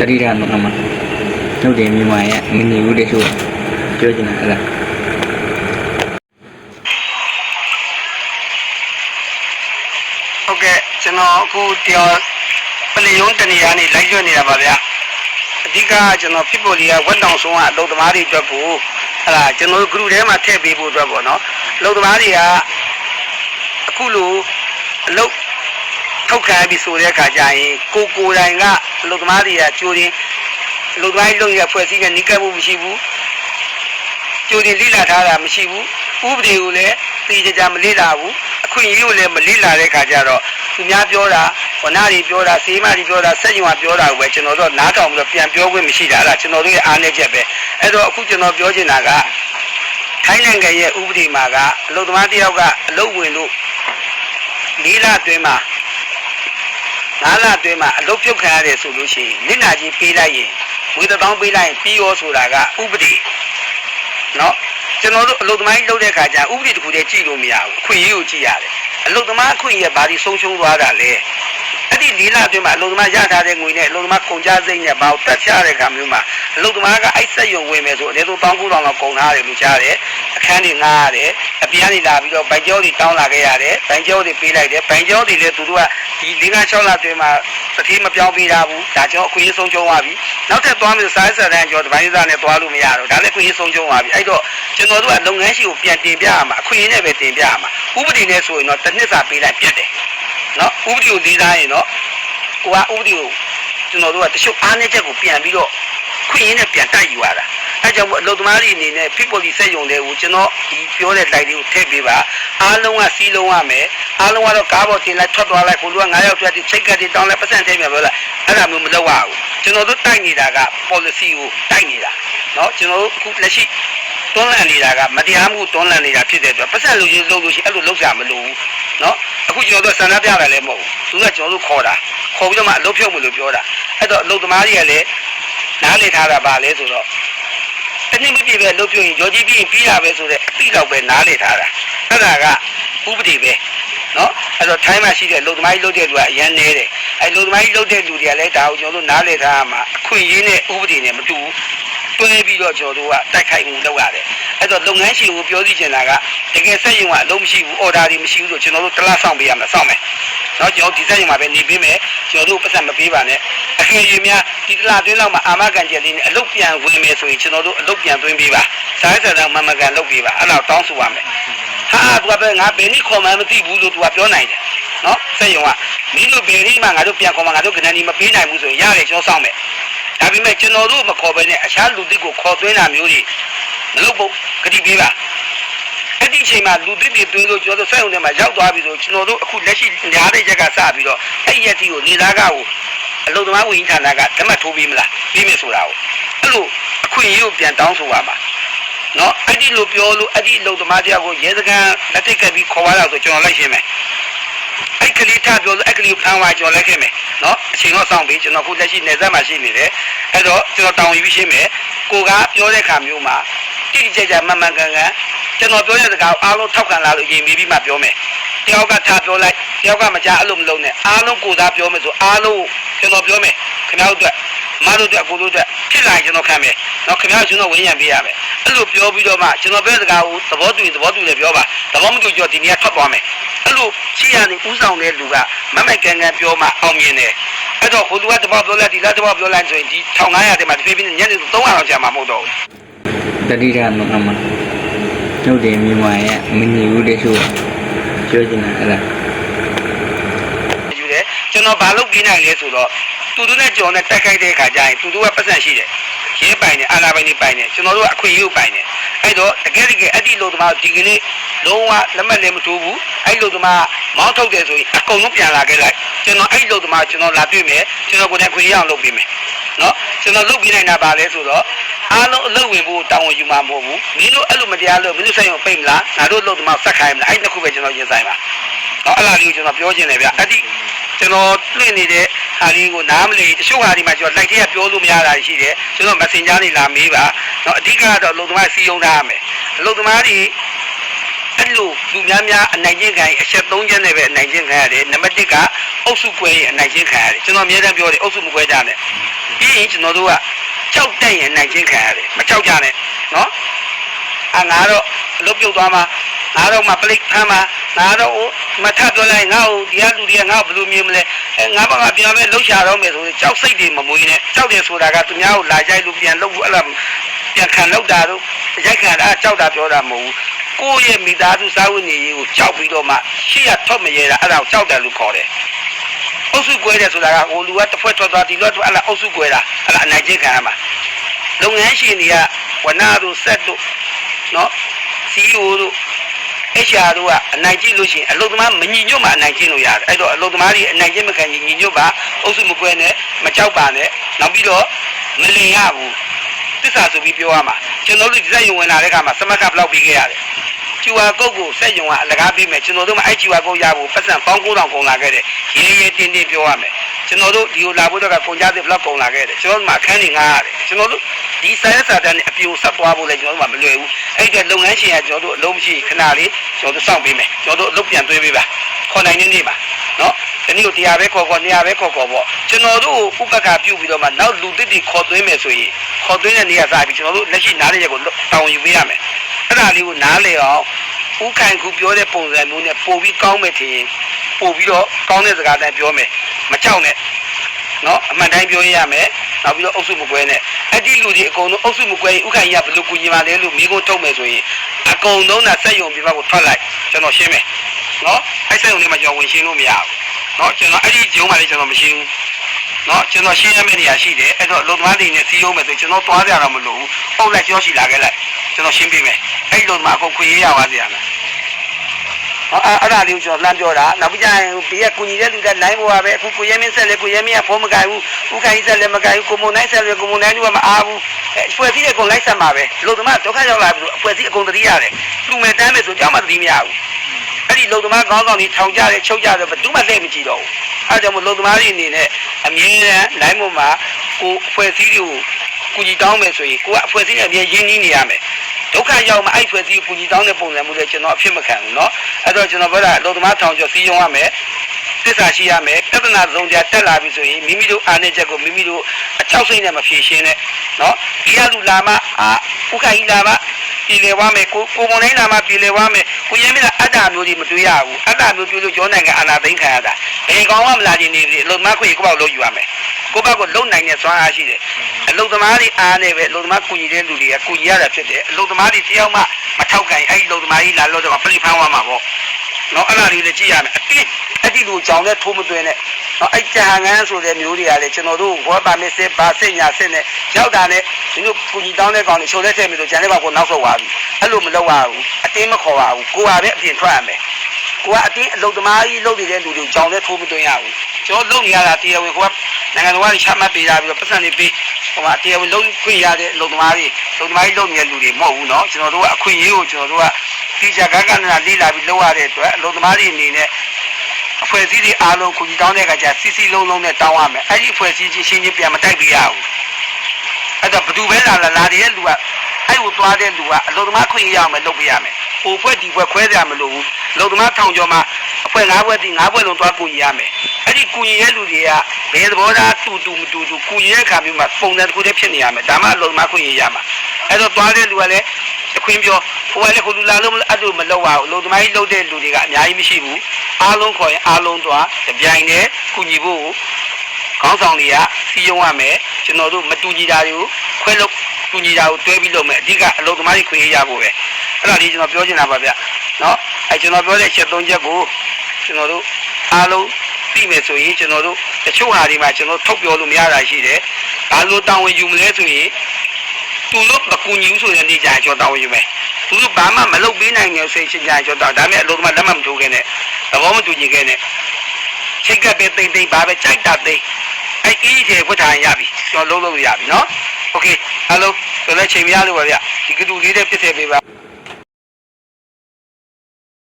တတိယမကမတို့တယ်မြန်မာရဲ့မင်းကြီးဦးတချို့ပြောချင်တာအဲ့ဒါဟုတ်ကဲ့ကျွန်တော်အခုတရားပလီယုံတနေရာနေလိုက်ရွက်နေတာပါဗျာအဓိကကျွန်တော်ဖြစ်ပေါ်လေးကဝက်တောင်ဆုံးကအလုပ်သမားတွေအတွက်ကိုဟလာကျွန်တော်တို့ group ထဲမှာထည့်ပေးဖို့အတွက်ပေါ့နော်အလုပ်သမားတွေကအခုလိုအလုပ်ထုတ်ခံရပြီဆိုတဲ့အခါကျရင်ကိုကိုယ်တိုင်က အလုပ်သမားတွေကကြိုးရင်အလုပ်သမားတွေလုပ်ရတဲ့ဖွဲ့စည်းတဲ့နိကပ်မှုမရှိဘူးကြိုတင်လိလာထားတာမရှိဘူးဥပဒေကိုလည်းသိကြကြမလိလာဘူးအခွင့်အရေးကိုလည်းမလိလာတဲ့ခါကျတော့သူများပြောတာဝနာတွေပြောတာစေမတွေပြောတာစက်ယုံကပြောတာကိုပဲကျွန်တော်တို့နားထောင်ပြီးတော့ပြန်ပြောခွင့်မရှိတာအဲ့ဒါကျွန်တော်တို့ရဲ့အားနည်းချက်ပဲအဲ့တော့အခုကျွန်တော်ပြောချင်တာကထိုင်းနိုင်ငံရဲ့ဥပဒေမှာကအလုပ်သမားတစ်ယောက်ကအလုပ်ဝင်လို့လေးလအတွင်းမှာ ငါးလအတွင်းမှာအလုပ်ပြုတ်ခံရတယ်ဆိုလို့ရှိရင်နစ်နာကြီးပေးလိုက်ရင်ဝေတစ်တောင်းပေးလိုက်ရင်ပြီးရောဆိုတာကဥပဒေနော်ကျွန်တော်တို့အလုသမားကြီးလုပ်တဲ့ခါကျဥပဒေတစ်ခုတည်းကြည့်လို့မရဘူးအခွင့်အရေးကိုကြည့်ရတယ်အလုသမားအခွင့်အရေးကဘာဒီဆုံးရှုံးသွားတာလဲအဲ့ ဒီလေးလအတွင်းမှာအလုသမားရထားတဲ့ငွေနဲ့အလုသမားကုန်ကြစိမ့်နဲ့ဘာကိုတက်ချတဲ့ခါမျိုးမှာအလုသမားကအဲ့ဆက်ယုံဝင်မယ်ဆိုအနည်းဆုံးတောင်းကူတောင်းတော့ကုန်ထားတယ်လို့ကြားတယ်အခန်းတွေငားရတယ်အပြန်နေလာပြီးတော့ဗိုင်ကျောတွေတောင်းလာခဲ့ရတယ်ဗိုင်ကျောတွေပေးလိုက်တယ်ဗိုင်ကျောတွေလည်းသူတို့ကဒီ၄၅၆လအတွင်းမှာသတိမပြောင်းပေးတာဘူးဒါကြောင့်အခွင့်အရေးဆုံးရှုံးသွားပြီနောက်ထပ်သွားမယ်ဆိုစားစတဲ့ကျော်တပိုင်းစားနဲ့သွားလို့မရတော့ဒါလည်းအခွင့်အရေးဆုံးရှုံးသွားပြီအဲ့တော့ကျွန်တော်တို့ကလုပ်ငန်းရှိကိုပြန်တင်ပြရမှာအခွင့်အရေးနဲ့ပဲတင်ပြရမှာဥပဒေနဲ့ဆိုရင်တော့တစ်နှစ်စာပေးလိုက်ပြတ်တယ်နော်ဥပဒေကိုလေးစားရင်တော့ ကိုကဥပဒေကိုကျွန်တော်တို့ကတချို့အားနည်းချက်ကိုပြန်ပြီးတော့ခွင့်ရင်းနဲ့ပြန်တိုက်ယူရတာအဲကြောင့်မို့အလုပ်သမားတွေအနေနဲ့ people ဒီစက်ယုံတွေကိုကျွန်တော်ဒီပြောတဲ့ line တွေကိုထည့်ပေးပါအားလုံးကစီးလုံးရမယ်အားလုံးကတော့ကားပေါ်တင်လိုက်ထွက်သွားလိုက်ကိုလူက9ယောက်ထွက်ပြီးချိတ်ကတ်တွေတောင်းလိုက်ပတ်စံထည့်မြပြောလိုက်အဲ့ဒါမျိုးမလုပ်ရဘူးကျွန်တော်တို့တိုက်နေတာက policy ကိုတိုက်နေတာเนาะကျွန်တော်တို့အခုလက်ရှိတွန်းလှန်နေတာကမတရားမှုတွန်းလှန်နေတာဖြစ်တဲ့အတွက်ပတ်စံလူကြီးလုပ်လို့ရှိရင်အဲ့လိုလုပ်ကြမလို့ဘူးเนาะအခုကျွန်တော်တို့ဆန္ဒပြတာလည်းမဟုတ်ဘူးသူကကျွန်တော်တို့ခေါ်တာ ခေါ်ပြီးတော့မှအလုပ်ဖြုတ်မယ်လို့ပြောတာအဲ့တော့အလုပ်သမားတွေကလည်းနားလည်ထားတာပါလဲဆိုတော့တနည်းမပြည့်ပဲအလုပ်ဖြုတ်ရင်ဂျော်ကြီးပြီးရင်ပြီးတာပဲဆိုတော့ပြီးတော့ပဲနားလည်ထားတာအဲ့ဒါကဥပဒေပဲနော်အဲ့တော့ time မှာရှိတဲ့လုံသမားကြီးလုပ်တဲ့လူကအရန်နေတယ်အဲ့လုံသမားကြီးလုပ်တဲ့လူတွေကလည်းဒါကိုကျွန်တော်တို့နားလည်ထားရမှာအခွင့်အရေးနဲ့ဥပဒေနဲ့မတူဘူး တွဲပြီးတော့ကျွန်တော်တို့ကတိုက်ခိုက်မှုလုပ်ရတယ်အဲ့တော့လုပ်ငန်းရှင်ကိုပြောစီချင်တာကတကယ်ဆက်ရင်ကအလုံးမရှိဘူးအော်ဒါတွေမရှိဘူးဆိုကျွန်တော်တို့တစ်လဆောင်ပေးရမှာစောင့်မယ်နော်ကျွန်တော်ဒီဆက်ရင်မှာပဲနေပေးမယ်ကျွန်တော်တို့ပတ်စံမပေးပါနဲ့အခင်းရင်များဒီတစ်လအတွင်းလောက်မှာအာမခံချက်လေးနဲ့အလုပ်ပြန်ဝင်မယ်ဆိုရင်ကျွန်တော်တို့အလုပ်ပြန်သွင်းပေးပါစားစတဲ့မမကန်လုပ်ပေးပါအဲ့တော့တောင်းဆိုပါမယ်ဟာသူကပဲငါဘယ်နည်းခေါ်မှမသိဘူးလို့သူကပြောနိုင်တယ်နော်ဆက်ရင်ကမင်းတို့ဘယ်နည်းမှငါတို့ပြန်ခေါ်မှငါတို့ကဏ္ဍီမပေးနိုင်ဘူးဆိုရင်ရတယ်ကျွန်တော်စောင့်မယ် ဒါပေမဲ့ကျွန်တော်တို့မခေါ်ဘဲနဲ့အခြားလူတစ်ကိုခေါ်သွင်းတာမျိုးတွေမလုပ်ဖို့ကတိပေးပါအဲ့ဒီအချိန်မှာလူသစ်တွေတွင်းလို့ကျွန်တော်တို့စက်ရုံထဲမှာရောက်သွားပြီဆိုကျွန်တော်တို့အခုလက်ရှိညားတဲ့ရက်ကစပြီးတော့အဲ့ဒီရက်တီကိုနေသားကကိုအလုံသမားဝင်ကြီးဌာနကဓမ္မထိုးပေးမလားပြီးမယ်ဆိုတာကိုအဲ့လိုအခွင့်အရေးကိုပြန်တောင်းဆိုပါမှာနော်အဲ့ဒီလိုပြောလို့အဲ့ဒီအလုံသမားတယောက်ကိုရဲစခန်းလက်ထိတ်ကပ်ပြီးခေါ်သွားတာဆိုကျွန်တော်လိုက်ရှင်းမယ် အဲ့ကလေးထားပြောလို့အဲ့ကလေးဖမ်းသွားကျွန်တော်လိုက်ခဲ့မယ်နော်အချိန်တော့စောင့်ပြီးကျွန်တော်ခုလက်ရှိနေဆက်မှာရှိနေတယ်အဲ့တော့ကျွန်တော်တောင်းယူပြီးရှင်းမယ်ကိုကပြောတဲ့ခါမျိုးမှာတိတိကျကျမှန်မှန်ကန်ကန်ကျွန်တော်ပြောတဲ့စကားကိုအားလုံးထောက်ခံလာလို့ရင်ပြီးပြီးမှပြောမယ်တယောက်ကထားပြောလိုက်တယောက်ကမကြားအဲ့လိုမလုပ်နဲ့အားလုံးကိုယ်စားပြောမယ်ဆိုအားလုံးကျွန်တော်ပြောမယ်ခင်ဗျားတို့အတွက်မတို့အတွက်ကိုတို့အတွက်ဖြစ်လာရင်ကျွန်တော်ခံမယ်နော်ခင်ဗျားကျွန်တော်ဝင်းရံပေးရမယ်အဲ့လိုပြောပြီးတော့မှကျွန်တော်ပြောတဲ့စကားကိုသဘောတူရင်သဘောတူတယ်ပြောပါသဘောမတူကြတော့ဒီနေ့ထွက်သွားမယ်အဲ့လို ရှိရနေဥဆောင်တဲ့လူကမမိုက်ကန်ကန်ပြောမှအောင်မြင်တယ်အဲ့တော့ဟိုလူကတဘောပြောလိုက်ဒီလားတဘောပြောလိုက်ဆိုရင်ဒီ1500တဲ့မှာတစ်ပြေးပြေးညနေ300လောက်ကြာမှာမဟုတ်တော့ဘူးတတိယမကမတို့တယ်မြန်မာရဲ့မင်းကြီးဦးတချို့ပြောချင်တာအဲ့ဒါယူတယ်ကျွန်တော်ဘာလုပ်ပြနိုင်လဲဆိုတော့သူတို့နဲ့ကြော်နဲ့တက်ခိုက်တဲ့အခါကျရင်သူတို့ကပတ်စံရှိတယ်ရဲပိုင်တယ်အာလာပိုင်တွေပိုင်တယ်ကျွန်တော်တို့ကအခွင့်အရေးပိုင်တယ်အဲ့တော့တကယ်တကယ်အဲ့ဒီလူသမားဒီကနေ့လုံးဝလက်မှတ်လည်းမထိုးဘူးအဲ့လူသမား မောင်းထုတ်တယ်ဆိုရင်အကုန်လုံးပြန်လာခဲ့လိုက်ကျွန်တော်အဲ့လုပ်သမားကျွန်တော်လာတွေ့မယ်ကျွန်တော်ကိုယ်တိုင်ခွင့်ရအောင်လုပ်ပေးမယ်နော်ကျွန်တော်လုပ်ပေးနိုင်တာပါလဲဆိုတော့အားလုံးအလုပ်ဝင်ဖို့တောင်းဝန်ယူမှာမဟုတ်ဘူးမင်းတို့အဲ့လိုမတရားလို့မင်းတို့ဆိုင်ကိုပိတ်မလားငါတို့လုပ်သမားဆက်ခိုင်းမလားအဲ့တစ်ခုပဲကျွန်တော်ရင်ဆိုင်ပါနော်အဲ့လားလေးကိုကျွန်တော်ပြောချင်တယ်ဗျအဲ့ဒီကျွန်တော်တွေ့နေတဲ့ဟာလေးကိုနားမလည်တချို့ဟာဒီမှာကျွန်တော် like ထဲကပြောလို့မရတာရှိတယ်ကျွန်တော် messenger နေလာမေးပါနော်အဓိကတော့အလုပ်သမားစီယုံထားရမယ်အလုပ်သမားတွေ လိုလူများများအနိုင်ကျင့်ခံရင်အချက်၃ချက်နဲ့ပဲအနိုင်ကျင့်ခံရတယ်နံပါတ်၁ကအုပ်စုကွဲရင်အနိုင်ကျင့်ခံရတယ်ကျွန်တော်အများအားပြောတယ်အုပ်စုမကွဲကြနဲ့ပြီးရင်ကျွန်တော်တို့ကကြောက်တက်ရင်အနိုင်ကျင့်ခံရတယ်မကြောက်ကြနဲ့နော်အငါတော့အလုပ်ပြုတ်သွားမှာငါတော့မှပလိတ်ဖမ်းမှာငါတော့မထပြောလိုက်ငါ့ကိုဒီကလူတွေကငါ့ကိုဘယ်လိုမြင်မလဲအဲငါဘာကပြန်ပဲလှုပ်ရှားတော့မယ်ဆိုရင်ကြောက်စိတ်တွေမမွေးနဲ့ကြောက်တယ်ဆိုတာကသူများကိုလာကြိုက်လို့ပြန်လှုပ်ဘူးအဲ့လိုပြန်ခံလှုပ်တာတော့ရိုက်ခံတာကြောက်တာပြောတာမဟုတ်ဘူး ကိုယ့်ရဲ့မိသားစုစာဝတ်နေရေးကိုကြောက်ပြီးတော့မှရှေ့ရထွက်မရဲတာအဲ့ဒါကိုကြောက်တယ်လို့ခေါ်တယ်အုပ်စုကွဲတယ်ဆိုတာကဟိုလူကတစ်ဖွဲ့ထွက်သွားဒီလူကအဲ့လားအုပ်စုကွဲတာအဲ့လားအနိုင်ကျင့်ခံရမှာလုပ်ငန်းရှင်တွေကဝနာတို့ဆက်တို့နော် CEO တို့ HR တို့ကအနိုင်ကျင့်လို့ရှိရင်အလုပ်သမားမညီညွတ်မှအနိုင်ကျင့်လို့ရတယ်အဲ့တော့အလုပ်သမားတွေအနိုင်ကျင့်မခံရင်ညီညွတ်ပါအုပ်စုမကွဲနဲ့မကြောက်ပါနဲ့နောက်ပြီးတော့မလင်ရဘူးသစ္စာဆိုပြီးပြောရမှာကျွန်တော်တို့ဒီစက်ယုံဝင်လာတဲ့အခါမှာစမတ်ကဘလောက်ပြီးခဲ့ရတယ် ကျူဝါကုတ်ကိုစက်ယုံကအလကားပေးမယ်ကျွန်တော်တို့မှအဲ့ကျူဝါကုတ်ရဖို့ပတ်စံပေါင်း9000ကုန်လာခဲ့တယ်ရေရေတင်းတင်းပြောရမယ်ကျွန်တော်တို့ဒီကိုလာဖို့တော့ကကုန်ကြတဲ့ဘလောက်ကုန်လာခဲ့တယ်ကျွန်တော်တို့မှအခန်းတွေငားရတယ်ကျွန်တော်တို့ဒီဆိုင်စာတန်းနဲ့အပြိုဆက်သွားဖို့လည်းကျွန်တော်တို့မှမလွယ်ဘူးအဲ့ဒီလုပ်ငန်းရှင်ကကျွန်တော်တို့အလုံးမရှိခဏလေးကျွန်တော်တို့စောင့်ပေးမယ်ကျွန်တော်တို့အလုပ်ပြန်သွင်းပေးပါခေါ်နိုင်နေနေပါနော်ဒီနေ့ကိုတရားပဲခေါ်ခေါ်နေရာပဲခေါ်ခေါ်ပေါ့ကျွန်တော်တို့ဥပက္ခပြုပြီးတော့မှနောက်လူတစ်တွေခေါ်သွင်းမယ်ဆိုရင်ခေါ်သွင်းတဲ့နေရာစားပြီးကျွန်တော်တို့လက်ရှိနားရရက်ကိုတောင်းယူပေးရမယ် အဲ့ဒါလေးကိုနားလေအောင်ဥခိုင်ခုပြောတဲ့ပုံစံမျိုးနဲ့ပို့ပြီးကောင်းမယ်ထင်ရင်ပို့ပြီးတော့ကောင်းတဲ့စကားတိုင်းပြောမယ်မကြောက်နဲ့နော်အမှန်တိုင်းပြောရရမယ်နောက်ပြီးတော့အုပ်စုမကွဲနဲ့အဲ့ဒီလူတွေအကုန်လုံးအုပ်စုမကွဲရင်ဥခိုင်ရဘယ်လိုကူညီပါလဲလို့မိကုန်ထုတ်မယ်ဆိုရင်အကုန်လုံးသာစက်ယုံပြပကိုထွက်လိုက်ကျွန်တော်ရှင်းမယ်နော်အဲ့စက်ယုံလေးမှာကျွန်တော်ဝင်ရှင်းလို့မရဘူးနော်ကျွန်တော်အဲ့ဒီဂျုံမှလည်းကျွန်တော်မရှင်းဘူးနော်ကျွန်တော်ရှင်းရမယ့်နေရာရှိတယ်အဲ့တော့လုံသမားတွေနဲ့စီးအောင်မယ်ဆိုကျွန်တော်သွားကြရတော့မလို့ဘူးပုတ်လိုက်ကြောရှိလာခဲ့လိုက် ကျွန်တော်ရှင်းပေးမယ်အဲ့ဒီလုံသမားအကုန်ခွေရရပါစေရမယ်ဟောအဲ့အဲ့ဒါလေးကိုကျွန်တော်လှမ်းပြောတာနောက်ပြီးကြရင်ဘေးကကုညီတဲ့လူတွေလိုင်းပေါ်ပါပဲအခုကိုရဲမင်းဆက်လေကိုရဲမင်းကဖုံးမကိုင်ဘူးဥခိုင်ဆက်လေမကိုင်ဘူးကိုမုံနိုင်ဆက်လေကိုမုံနိုင်တို့ကမအားဘူးအဲဖွဲ့စည်းတဲ့အကုန်လိုက်ဆက်မှာပဲလုံသမားဒုက္ခရောက်လာပြီဆိုအဖွဲ့စည်းအကုန်တတိရတယ်လူမဲ့တမ်းမယ်ဆိုကြောက်မှတတိမရဘူးအဲ့ဒီလုံသမားကောင်းကောင်းကြီးထောင်ကြတယ်ချုပ်ကြတယ်ဘယ်သူမှသိမကြည့်တော့ဘူးအဲ့ဒါကြောင့်မို့လုံသမားတွေအနေနဲ့အမြဲတမ်းလိုင်းပေါ်မှာကိုအဖွဲ့စည်းတွေကိုကုညီတောင်းမယ်ဆိုရင်ကိုကအဖွဲ့စည်းနဲ့အမြဲရင်းနှီးနေရမယ် ဒုက္ခရောက်မှအဲ့ဖွဲ့စည်းကိုကြီးတောင်းတဲ့ပုံစံမျိုးတွေကျွန်တော်အဖြစ်မခံဘူးเนาะအဲ့တော့ကျွန်တော်ပြောတာလုံသမားထောင်ကျော်စီးရုံရမယ်သစ္စာရှိရမယ်ပြဿနာသုံးကြတက်လာပြီဆိုရင်မိမိတို့အားနေချက်ကိုမိမိတို့အချောက်စိတ်နဲ့မဖြေရှင်းနဲ့เนาะဒီကလူလာမှအာဥက္ကဋ္ဌလာမှပြည်လေဝါမယ်ကိုကိုမုန်တိုင်းလာမှပြည်လေဝါမယ်ကိုရဲမင်းကအတ္တမျိုးတွေမတွေ့ရဘူးအတ္တမျိုးတွေ့လို့ကျောနိုင်ငံအာနာသိမ့်ခံရတာဘယ်ကောင်မှမလာခြင်းနေပြီလုံသမားခွေကိုပေါ့လို့ယူရမယ်ကိုယ့်ဘက်ကိုလုံနိုင်တဲ့စွမ်းအားရှိတယ် အလုံသမားတွေအားနေပဲအလုံသမားကုညီတဲ့လူတွေကကုညီရတာဖြစ်တယ်အလုံသမားတွေတယောက်မှမထောက်ကန်အဲ့ဒီလုံသမားကြီးလာလို့တော့ပလိဖန်းသွားမှာပေါ့နော်အဲ့ဒါလေးလည်းကြည့်ရမယ်အတင်းအဲ့ဒီလူကြောင်နဲ့ထိုးမသွင်းနဲ့နော်အဲ့တဟန်ငန်းဆိုတဲ့မျိုးတွေကလည်းကျွန်တော်တို့ဘောပါမစ်စစ်ပါစစ်ညာစစ်နဲ့ရောက်တာနဲ့ဒီလိုကုညီတောင်းတဲ့ကောင်တွေချိုးလက်ထည့်မယ်ဆိုဂျန်တဲ့ဘက်ကိုနောက်ဆုတ်သွားပြီအဲ့လိုမလုပ်ရဘူးအတင်းမခေါ်ရဘူးကိုယ်ကပဲအပြင်ထွက်ရမယ်ကိုကအတင်းအလုတ်သမားကြီးလုပ်နေတဲ့လူတွေကြောင်လဲထိုးမသွင်းရဘူးကျွန်တော်လုပ်နေရတာတရားဝင်ဟိုကနိုင်ငံတော်ကချမှတ်ပေးတာပြီးတော့ပတ်စံတွေပေး ဟိုမှာတရားဝင်လုံးခွင့်ရတဲ့အလုံသမားတွေလုံသမားတွေလုံနေတဲ့လူတွေမဟုတ်ဘူးနော်ကျွန်တော်တို့ကအခွင့်အရေးကိုကျွန်တော်တို့ကတိကျကကနနာလေ့လာပြီးလုပ်ရတဲ့အတွက်အလုံသမားတွေအနေနဲ့အဖွဲ့အစည်းတွေအားလုံးကိုကြီးတောင်းတဲ့အခါကျစီစီလုံးလုံးနဲ့တောင်းရမယ်အဲ့ဒီအဖွဲ့အစည်းချင်းချင်းချင်းပြန်မတိုက်ပြရဘူးအဲ့တော့ဘသူပဲလာလာလာတဲ့လူကအဲ့ကိုသွားတဲ့လူကအလုံသမားခွင့်ရအောင်မလုပ်ပြရမယ်ဟိုဖွဲ့ဒီဖွဲ့ခွဲကြမလို့ဘူးလုံသမားထောင်ကျော်မှာ ဖွဲ့၅ဖွဲ့ဒီ၅ဖွဲ့လုံးသွားကူညီရမယ်အဲ့ဒီကူညီရဲ့လူတွေကဘယ်သဘောထားတူတူမတူတူကူညီရဲ့ခါမျိုးမှာပုံစံတစ်ခုတည်းဖြစ်နေရမယ်ဒါမှအလုတ်သမားခွင့်ရရမှာအဲ့တော့သွားတဲ့လူကလည်းအခွင့်ပြောဟိုကလည်းဟိုလူလာလို့အဲ့လိုမလုပ်ပါဘူးအလုတ်သမားကြီးလုပ်တဲ့လူတွေကအများကြီးမရှိဘူးအားလုံးခေါ်ရင်အားလုံးသွားတပြိုင်တည်းကူညီဖို့ခေါင်းဆောင်တွေကစီယုံရမယ်ကျွန်တော်တို့မတူညီတာတွေကိုခွဲလို့တူညီတာကိုတွဲပြီးလုပ်မယ်အဓိကအလုပ်သမားတွေခွင့်ရဖို့ပဲအဲ့ဒါလေးကျွန်တော်ပြောချင်တာပါဗျနော်အဲကျွန်တော်ပြောတဲ့ချက်သုံးချက်ကို ကျွန်တော်တို့အားလုံးသိမယ်ဆိုရင်ကျွန်တော်တို့တချို့ဟာတွေမှာကျွန်တော်ထုတ်ပြောလို့မရတာရှိတယ်ဘာလို့တောင်းဝင်ယူမလဲဆိုရင်သူတို့မကူညီဘူးဆိုတဲ့နေကြကျွန်တော်တောင်းဝင်ယူမယ်သူတို့ဘာမှမလုပ်ပေးနိုင်တဲ့ဆိုရင်ချင်းကြကျွန်တော်ဒါပေမဲ့အလုပ်သမားလက်မှတ်မထိုးခဲ့နဲ့သဘောမတူညီခဲ့နဲ့ ချိတ်ကပ်ပဲတိမ့်တိမ့်ပါပဲကြိုက်တာသိမ့်အဲ့အေးထဲဖွက်ထားရင်ရပြီကျွန်တော်လုံးလုံးရပြီနော်โอเคအားလုံးဆိုလည်းချိန်မရလို့ပါဗျဒီကတူလေးတဲ့ပြစ်ထည့်ပေးပါ